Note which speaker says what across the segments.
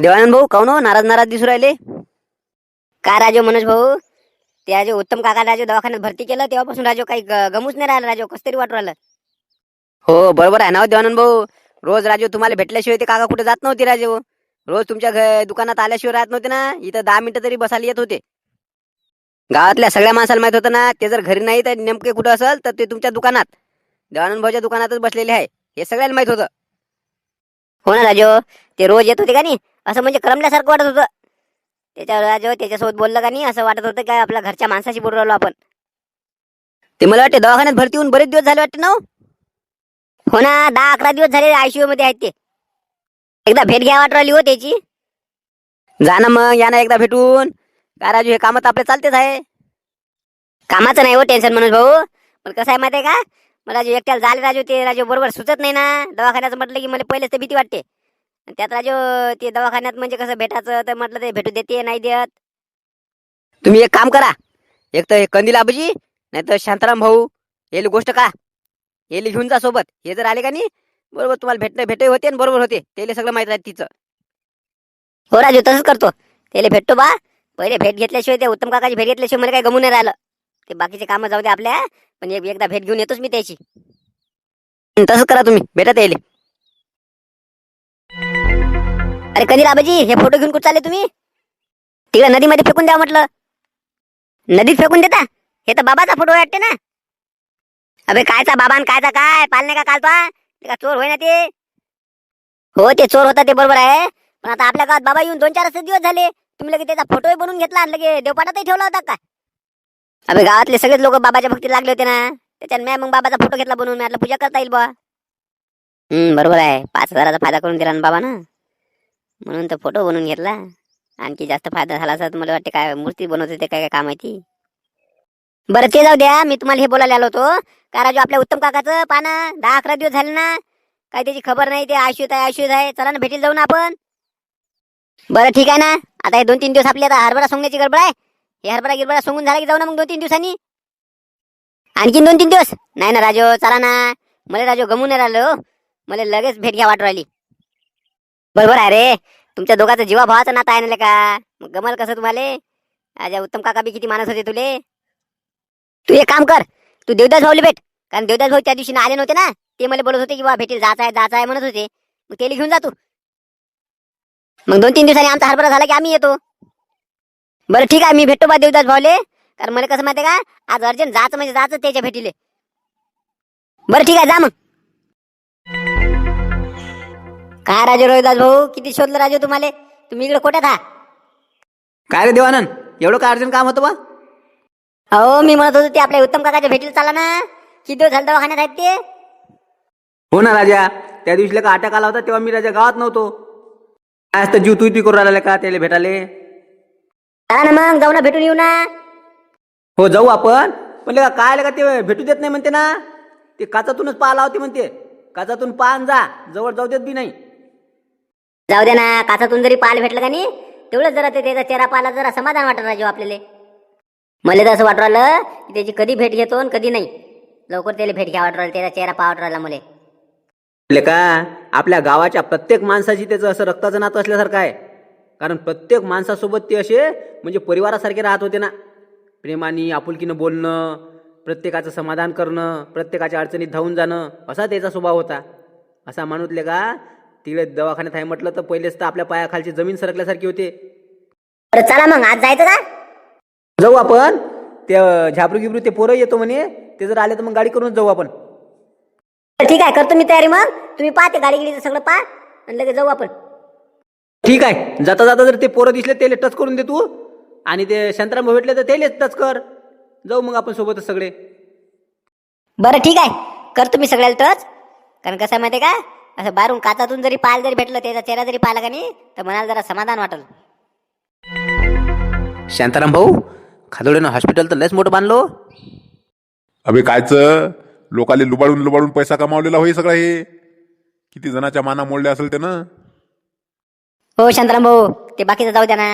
Speaker 1: देवानंद भाऊ काऊन हो? नाराज नाराज दिसू राहिले? काय राजो मनोज भाऊ? ते राजो उत्तम काका राजो दवाखान्यात भरती केलं तेव्हापासून राजो काही ग- गमूच नाही राहिला राजो कस तरी वाटू राहिलं. हो बरोबर आहे ना हो देवानंद भाऊ? रोज राजो तुम्हाला भेटल्याशिवाय ते काका कुठे जात नव्हते राजो हो. रोज तुमच्या घ- दुकानात आल्याशिवाय राहत नव्हते ना? इथं दहा मिनिटं तरी बसायला येत होते. गावातल्या सगळ्या माणसाला माहीत होतं ना ते जर घरी नाही तर नेमके कुठं असेल तर ते तुमच्या दुकानात. देवानंद भाऊच्या दुकानातच बसलेले आहे. हे सगळ्यांना माहीत होतं. हो ना राजो हो? ते रोज येत होते का नाही? असं म्हणजे करमल्यासारखं वाटत होतं. त्याच्यावर राजो त्याच्यासोबत बोललं का नाही असं वाटत होतं काय आपल्या घरच्या माणसाशी बोलू राहिलो आपण. ते मला वाटते दवाखान्यात भरती होऊन बरेच दिवस झाले वाटते ना हो? हो ना दहा अकरा दिवस झाले आयसीयू मध्ये आहेत ते. एकदा भेट घ्या वाट राहिली हो त्याची. जा ना मग या ना एकदा भेटून. काय राजू हे कामात आपले चालतेच आहे. कामाचं नाही हो टेन्शन मनोज भाऊ. पण कसं आहे माहिती आहे का? मला राजू एकट्याला झाले राजू ते राजू बरोबर सुचत नाही ना. दवाखान्याचं म्हटलं की मला पहिलेच तर भीती वाटते. त्यात राजू ते दवाखान्यात म्हणजे कसं भेटायचं तर म्हटलं ते भेटू देते नाही देत. तुम्ही एक काम करा. एक तर हे कंदील आबाजी नाही तर शांताराम भाऊ हे गोष्ट का? हे घेऊन जा सोबत. हे जर आले का नाही बरोबर तुम्हाला भेटणं भेटे होते आणि बरोबर होते. त्याला सगळं माहीत राहते तिचं. हो राजू तसंच करतो. त्याला भेटतो बा. पहिले भेट घेतल्याशिवाय ते उत्तम काकाची भेट घेतल्याशिवाय मला काही गमून नाही राहिलं. ते बाकीचे कामं जाऊ दे आपल्या. पण एक- एकदा भेट घेऊन येतोच मी त्याची. तसंच करा तुम्ही. भेटत येईल अरे कधी आबाजी हे फोटो घेऊन कुठं चालले तुम्ही? तिकडे नदीमध्ये फेकून द्या म्हटलं. नदीत फेकून देता? हे तर बाबाचा फोटो वाटते ना? अबे कायचा बाबा आणि कायचा काय? पालने का कालपा ते का चोर होय ना ते? हो ते चोर होता ते बरोबर आहे. पण आता आपल्या गावात बाबा येऊन दोन चार दिवस झाले. तुम्ही लगे त्याचा फोटोही बनवून घेतला आणि लगे देवपाटातही ठेवला होता का? अबे गावातले सगळेच लोक बाबाच्या भक्ती लागले होते ना. त्याच्यात मी मग बाबाचा फोटो घेतला बनवून. मी म्हटलं पूजा करता येईल बा हम्म बरोबर आहे. पाच हजाराचा फायदा करून दिला ना बाबा ना म्हणून तर फोटो बनवून घेतला. आणखी जास्त फायदा झाला असता मला वाटते काय मूर्ती बनवते ते काय काय काम आहे ती. बरं ते जाऊ द्या. मी तुम्हाला हे बोलायला आलो होतो. का राजू आपल्या उत्तम काकाचं पाना दहा अकरा दिवस झाले ना. काय त्याची खबर नाही. ते आयुष्यात आहे आयुष्यात आहे. चला ना भेटील जाऊ ना आपण. बरं ठीक आहे ना. आता हे दोन तीन दिवस आपली आता हरभरा सोंगण्याची गडबड आहे. हे हरभरा गिरभरा सोंगून झाला की जाऊ ना मग दोन तीन दिवसांनी? आणखीन दोन तीन दिवस? नाही ना राजू चला ना. मला राजू गमून नाही राहिलो. मला लगेच भेट घ्या वाटू राहिली. बरोबर आहे रे. तुमच्या दोघाचं जीवा भावाचं नातं आहे ना का मग गमल कसं तुम्हाला? अजा उत्तम काका बी किती माणस होते तुले? तू एक काम कर तू देवदास भाऊले भेट. कारण देवदास भाऊ त्या दिवशी ना आले नव्हते ना ते मला बोलत होते की बा भेटेल जायचं आहे जायचं आहे म्हणत होते. मग त्याला घेऊन जा तू. मग दोन तीन दिवसांनी आमचा हरभरा झाला की आम्ही येतो. बरं ठीक आहे मी भेटतो बा देवदास भाऊले. कारण मला कसं माहिती का आज अर्जंट जायचं म्हणजे जायचं त्याच्या भेटीले. बरं ठीक आहे जा मग. काय राजू रोहिदास भाऊ? किती शोधलं राजू तुम्हाला? तुम्ही इकडे कोट्यात हा
Speaker 2: काय रे देवानंद? एवढं काय अर्जंट काम होतं बा?
Speaker 1: अहो मी म्हणत होतो ते आपल्या उत्तम काकाच्या भेटीला चाला ना. किती दिवस झाले दवाखान्यात आहेत ते?
Speaker 2: हो ना राजा. त्या दिवशीला का अटॅक आला होता तेव्हा मी राजा गावात नव्हतो. काय असतं जीव तू ती करू राहिला का त्याला भेटाले
Speaker 1: चला ना मग जाऊ ना भेटून येऊ ना.
Speaker 2: हो जाऊ आपण. पण लगा काय लगा ते भेटू देत नाही म्हणते ना? ते काचातूनच पाहा होते म्हणते. काचातून पाहन जा. जवळ जाऊ देत बी नाही.
Speaker 1: जाऊ दे ना काचातून जरी पाहायला भेटलं का नाही तेवढंच जरा ते त्याचा चेहरा पाहायला जरा समाधान वाटत राजू आपल्याला. मला तर असं वाटू राहिलं की त्याची कधी भेट घेतो आणि कधी नाही. लवकर त्याला भेट घ्या वाटू राहिलं त्याचा चेहरा पाहा वाटू राहिला मला.
Speaker 2: ले का आपल्या गावाच्या प्रत्येक माणसाची त्याचं असं रक्ताचं नातं असल्यासारखं आहे. कारण प्रत्येक माणसासोबत ते असे म्हणजे परिवारासारखे राहत होते ना. प्रेमाने आपुलकीनं बोलणं प्रत्येकाचं समाधान करणं प्रत्येकाच्या अडचणीत धावून जाणं असा त्याचा स्वभाव होता. असा माणूसले का तिकडे दवाखान्यात आहे म्हटलं तर पहिलेच तर आपल्या पायाखालची जमीन सरकल्यासारखी होते.
Speaker 1: बरं चला मग आज जायचं का?
Speaker 2: जाऊ आपण. ते अं, झापरू गिबरू ते पोरं येतो म्हणे. ते जर आले तर मग गाडी करूनच जाऊ आपण.
Speaker 1: ठीक आहे करतो मी तयारी मग. तुम्ही पाहते गाडी गिडीचं सगळं पहा आणि लगेच जाऊ आपण.
Speaker 2: ठीक आहे. जाता जाता जर ते पोरं दिसले त्याला टच करून दे तू. आणि ते शंतराम भेटले तर त्यालाच टच कर. जाऊ मग आपण सोबतच सगळे.
Speaker 1: बरं ठीक आहे. करतो मी सगळ्याला टच. कारण कसं आहे माहिती आहे का? असं बाहेरून काचातून जरी पाहायला जरी भेटलं त्याचा चेहरा जरी पाहिला का नाही तर मनाला जरा समाधान वाटल.
Speaker 2: शांताराम भाऊ खादोड्यानं हॉस्पिटल तर लयच मोठं बांधलो
Speaker 3: अबे कायचं? लोकाले लुबाडून लुबाडून पैसा कमावलेला होई सगळा हे. किती जणाच्या माना मोडल्या असेल त्यानं.
Speaker 1: हो शांताराम भाऊ ते बाकीचं जाऊ द्या ना.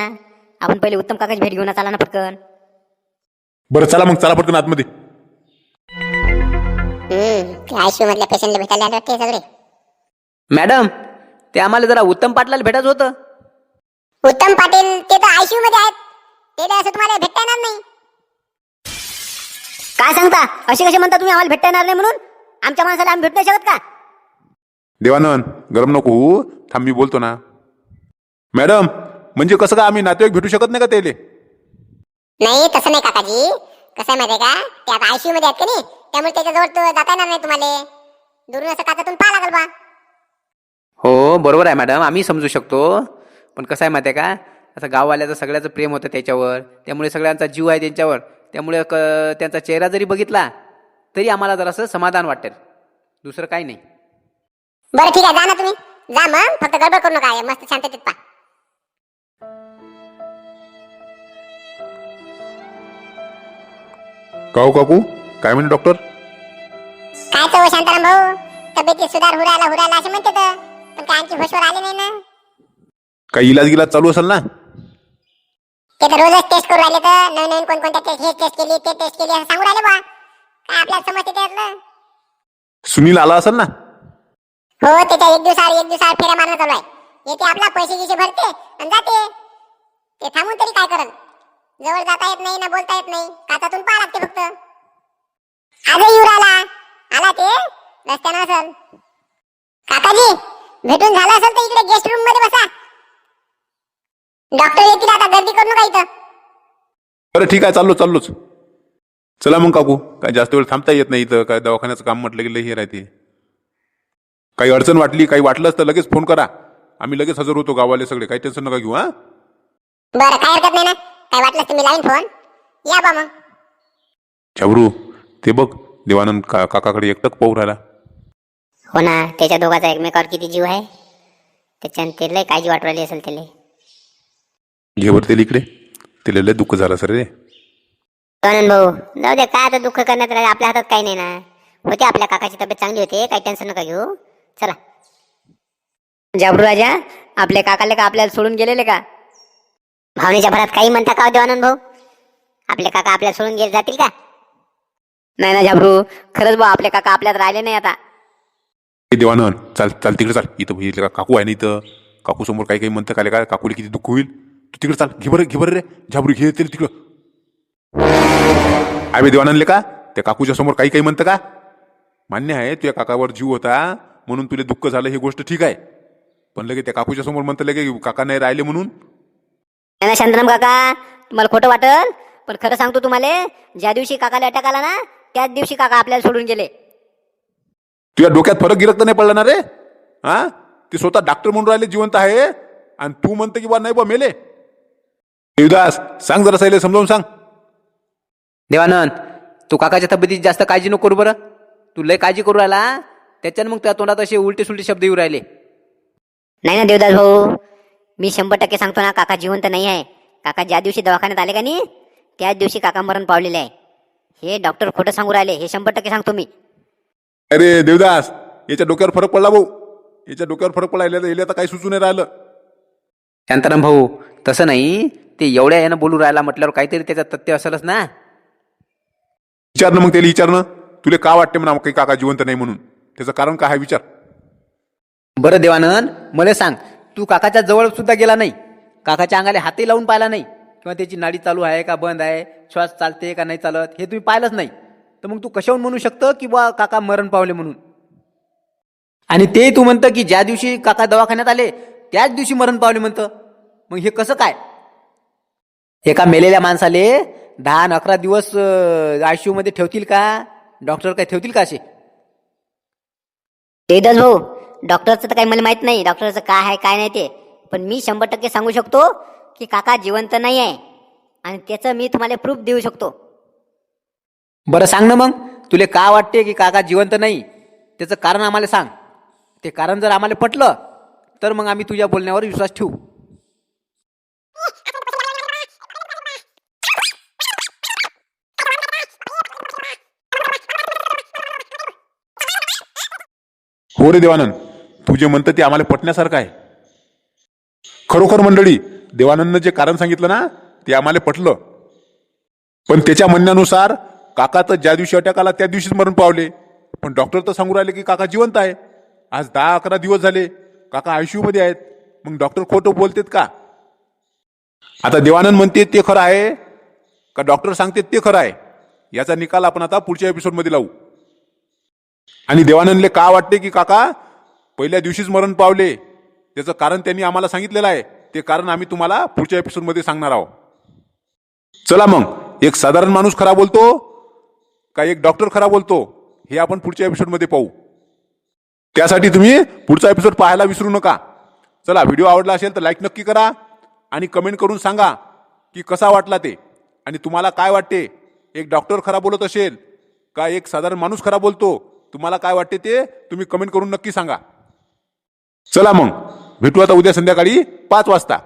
Speaker 1: आपण पहिले उत्तम काकाची भेट घेऊन चाला ना पटकन.
Speaker 3: बरं चला मग चला पटकन आतमध्ये.
Speaker 4: हम्म आयसीयू मधल्या पेशंटला भेटायला आले वाटते सगळे.
Speaker 2: मॅडम ते आम्हाला जरा उत्तम पाटलाला भेटायचं होतं.
Speaker 4: उत्तम पाटील ते तर आयसीयू मध्ये आहेत. ते तर असं तुम्हाला भेटता येणार नाही.
Speaker 1: काय सांगता? असे कसे म्हणता तुम्ही? आम्हाला भेटता येणार नाही म्हणून. आमच्या माणसाला आम्ही भेटू नाही शकत का?
Speaker 3: देवानंद गरम नको होऊ. थांब मी बोलतो ना. मॅडम म्हणजे कसं का आम्ही नातेवाईक भेटू शकत नाही का त्याले?
Speaker 4: नाही तसं नाही काकाजी. कसं आहे माहितीये का? ते आता आयसीयू मध्ये आहेत का नाही? त्यामुळे त्याच्याजवळ तो जाता येणार नाही तुम्हाला. दुरून असं काचातून पाहा लागल बा.
Speaker 2: हो बरोबर आहे मॅडम आम्ही समजू शकतो. पण कसं आहे माहिती आहे का? असं गाववाल्याचं सगळ्याचं प्रेम होतं त्याच्यावर. त्यामुळे सगळ्यांचा जीव आहे त्यांच्यावर. त्यामुळे क त्यांचा चेहरा जरी बघितला तरी आम्हाला जरासं समाधान वाटेल. दुसरं काही नाही.
Speaker 4: बरं ठीक आहे. जा ना तुम्ही. जा मग. फक्त गडबड करू नका. मस्त शांततेत पा
Speaker 3: काहू काकू? काय म्हणे डॉक्टर
Speaker 4: काय तो शांताराम भाऊ? तब्येतीत सुधार हुरायला हुरायला असे म्हणते तर. काय होशवर आले नाही ना.
Speaker 3: काही इलाज गिलाज चालू असेल ना?
Speaker 4: ते तर रोजच टेस्ट करू राहिले तर नवीन नवीन कोणकोणत्या टेस्ट हे टेस्ट केली ते टेस्ट केली असं सांगू राहिले बा काय आपल्याला समजते त्यातलं
Speaker 3: सुनील आला असेल ना?
Speaker 4: हो त्याच्या एक दिवसावर एक दिवसावर फेऱ्या मारणं चालू आहे. येते आपला पैसे गिसे भरते आणि जाते. ते थांबून तरी काय करल जवळ जाता येत नाही ना बोलता येत नाही. काचातून पाहा लागते फक्त. आजही येऊ राहिला आला ते? रस्त्यानं असल. काकाजी! भेटून झालं असेल तर इकडे गेस्ट रूममध्ये बसा. डॉक्टर येतील आता गर्दी करू नका इथं.
Speaker 3: बरं ठीक आहे चाललो चाललोच. चला मग काकू काय जास्त वेळ थांबता येत नाही इथं काय दवाखान्याचं काम म्हटलं की लई हे राहते. काही अडचण वाटली काही वाटलंच तर लगेच फोन करा. आम्ही लगेच हजर होतो गावाले सगळे काही टेन्शन नका घेऊ हा?
Speaker 4: बरं काय हरकत नाही ना? काय वाटलं तुम्ही लाईन फोन या बा मग.
Speaker 3: छबरू ते बघ देवानंद का काकाकडे एकटक पाहू राहिला.
Speaker 1: हो ना त्याच्या दोघाचा एकमेकावर किती जीव आहे? त्याच्यानं ते लय काळजी वाटू राहिली असेल त्याला.
Speaker 3: घे बरं ते इकडे. तिला लय दुःख झालं सर रे.
Speaker 1: आनंद भाऊ. जाऊ दे काय आता दुःख करण्यात राहिलं, आपल्या हातात काही नाही ना. होते आपल्या काकाची तब्येत चांगली होते काही टेन्शन नका घेऊ. चला. जाबरू राजा आपल्या काकाले का आपल्याला सोडून गेलेले का? भावनेच्या भरात काही म्हणता का हो देवानंद भाऊ? आपले काका आपल्याला सोडून गेले जातील का? नाही ना झाबरू खरंच भाऊ आपले काका आपल्यात राहिले नाही आता.
Speaker 3: ए देवानंद चाल चाल तिकडे चाल. इथं इथं का काकू आहे ना इथं. काकू समोर काही काही म्हणतं काय काय काकूला किती दुःख होईल. तू तिकडे चाल. घे बरं घे बरं रे. झाबरू घे तिकडं. आय देवानंदले का? त्या काकूच्या समोर काही काही म्हणतं का? मान्य आहे तुझ्या काकावर जीव होता. म्हणून तुला दुःख झालं ही गोष्ट ठीक आहे. पण लगे त्या काकूच्या समोर म्हणतं लगे काका नाही राहिले म्हणून.
Speaker 1: नाही शांतराम काका. तुम्हाला खोटं वाटल पण खरं सांगतो तुम्हाला ज्या दिवशी काकाला अटॅक आला ना त्याच दिवशी काका आपल्याला सोडून गेले.
Speaker 3: तुझ्या डोक्यात फरक गिरक तर नाही पडला ना रे? हा? ते स्वतः डॉक्टर म्हणून राहिले जिवंत आहे. आणि तू म्हणते की बा नाही बा मेले. देवदास सांग जरा सायले समजावून सांग.
Speaker 2: देवानंद तू काकाच्या तब्येतीची जास्त काळजी नको करू बरं. तू लय काळजी करू राहिला त्याच्यानं मग त्या तोंडात असे उलटे सुलटे शब्द येऊ राहिले.
Speaker 1: नाही ना देवदास भाऊ. मी शंभर टक्के सांगतो ना काका जिवंत नाही आहे. काका ज्या दिवशी दवाखान्यात आले का नाही त्याच दिवशी काका मरण पावलेले आहे. हे डॉक्टर खोटं सांगू राहिले हे शंभर टक्के सांगतो मी.
Speaker 3: अरे देवदास याच्या डोक्यावर फरक पडला भाऊ. याच्या डोक्यावर फरक पडला याला याला आता काही सुचू नाही राहिलं.
Speaker 2: शांताराम भाऊ तसं नाही ते एवढ्या यानं बोलू राहिला म्हटल्यावर काहीतरी त्याच्यात तथ्य असेलच ना.
Speaker 3: विचारणं मग त्याला विचारणं तुला का वाटते म्हणा काही काका जिवंत नाही म्हणून? त्याचं कारण काय आहे विचार.
Speaker 2: बरं देवानंद मला सांग तू काकाच्या जवळ सुद्धा गेला नाही. काकाच्या अंगाला हातही लावून पाहिला नाही. किंवा त्याची नाडी चालू आहे का बंद आहे श्वास चालते का नाही चालत हे तुम्ही पाहिलंच नाही. तर मग तू कशाहून म्हणू शकतं की बा काका मरण पावले म्हणून? आणि ते तू म्हणतं की ज्या दिवशी काका दवाखान्यात आले त्याच दिवशी मरण पावले म्हणतं. मग हे कसं काय? एका मेलेल्या माणसाले दहा आणि अकरा दिवस आयसीयू मध्ये ठेवतील का? डॉक्टर काय ठेवतील का असे?
Speaker 1: देवदास भाऊ डॉक्टरचं तर काही मला माहीत नाही डॉक्टरचं काय आहे काय नाही ते. पण मी शंभर टक्के सांगू शकतो की काका जिवंत नाही आहे आणि त्याचं मी तुम्हाला प्रूफ देऊ शकतो.
Speaker 2: बरं सांग ना मग. तुले का वाटते की काका जिवंत नाही? त्याचं कारण आम्हाला सांग. ते कारण जर आम्हाला पटलं तर मग आम्ही तुझ्या बोलण्यावर विश्वास ठेवू.
Speaker 3: हो रे देवानंद तू जे म्हणतं ते आम्हाला पटण्यासारखं आहे. खरोखर मंडळी देवानंदनं जे कारण सांगितलं ना ते आम्हाला पटलं. पण त्याच्या म्हणण्यानुसार काका तर ज्या दिवशी अटॅक आला त्या दिवशीच मरण पावले. पण डॉक्टर तर सांगू राहिले की काका जिवंत आहे. आज दहा अकरा दिवस झाले. काका आयसीयूमध्ये आहेत. मग डॉक्टर खोटं बोलतेत का? आता देवानंद म्हणते ते खरं आहे का डॉक्टर सांगते ते खरं आहे. याचा निकाल आपण आता पुढच्या एपिसोडमध्ये लावू. आणि देवानंदले का वाटते की काका पहिल्या दिवशीच मरण पावले. त्याचं कारण त्यांनी आम्हाला सांगितलेलं आहे. ते कारण आम्ही तुम्हाला पुढच्या एपिसोडमध्ये सांगणार आहोत. चला मग एक साधारण माणूस खरा बोलतो का एक डॉक्टर खरा बोलतो हे आपण पुढच्या एपिसोडमध्ये पाहू. त्यासाठी तुम्ही पुढचा एपिसोड पाहायला विसरू नका. चला व्हिडिओ आवडला असेल तर लाईक नक्की करा आणि कमेंट करून सांगा की कसा वाटला ते. आणि तुम्हाला काय वाटते? एक डॉक्टर खरा बोलत असेल का एक साधारण माणूस खरा बोलतो तुम्हाला काय वाटते ते तुम्ही कमेंट करून नक्की सांगा. चला मग भेटू आता उद्या संध्याकाळी पाच वाजता.